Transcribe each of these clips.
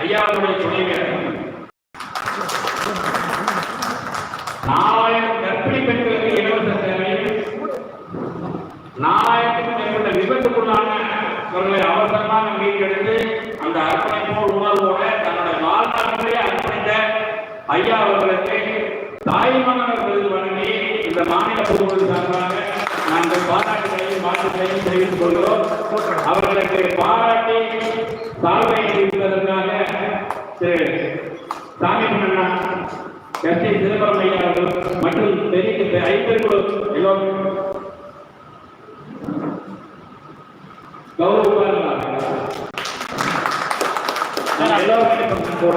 ஐயாவுடைய துணைவியர். நாலாயிரம் கர்ப்பிணி பெண்களுக்கு இலவச சேவை. நாலாயிரத்துக்கும் மேற்பட்ட விபத்துக்குள்ளானவர்களை அவசரமாக மீட்டெடுத்து அந்த அர்ப்பணிப்பு உணர்வோட தன்னுடைய வாழ்நாளிலே அர்ப்பணித்த ஐயா அவர்களுக்கு தாய்மகனர் விருது வழங்கி இந்த மாநில பொதுமக்கள் சார்பாக நாங்கள் பாராட்டுகளையும் வாழ்த்துக்களையும் தெரிவித்துக் கொள்கிறோம். அவர்களுக்கு சால்வை அளிப்பதற்காக திரு சாமி அண்ணா எஸ் டி சிதம்பரம் ஐயா அவர்கள் மற்றும் பெரிய ஐம்பது எல்லோரும் கௌரவமாக எல்லோரும் கூட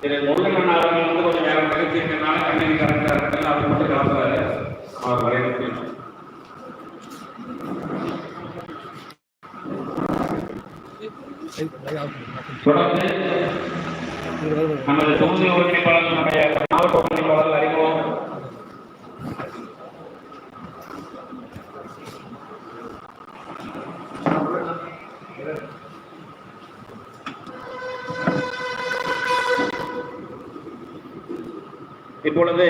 திரு முருகன் அவர்கள் வந்து கொஞ்சம் வேற நிகழ்ச்சி இருக்கிறனால கண்ணகி கரெக்டாக இருக்கல அவர் மட்டும் கிளம்புறாரு அவர் வரையறுக்கு தொடர்ந்து நமது தொகுதி ஒருங்கிணைப்பாளர் நம்முடைய மாவட்ட ஒருங்கிணைப்பாளர் இப்பொழுது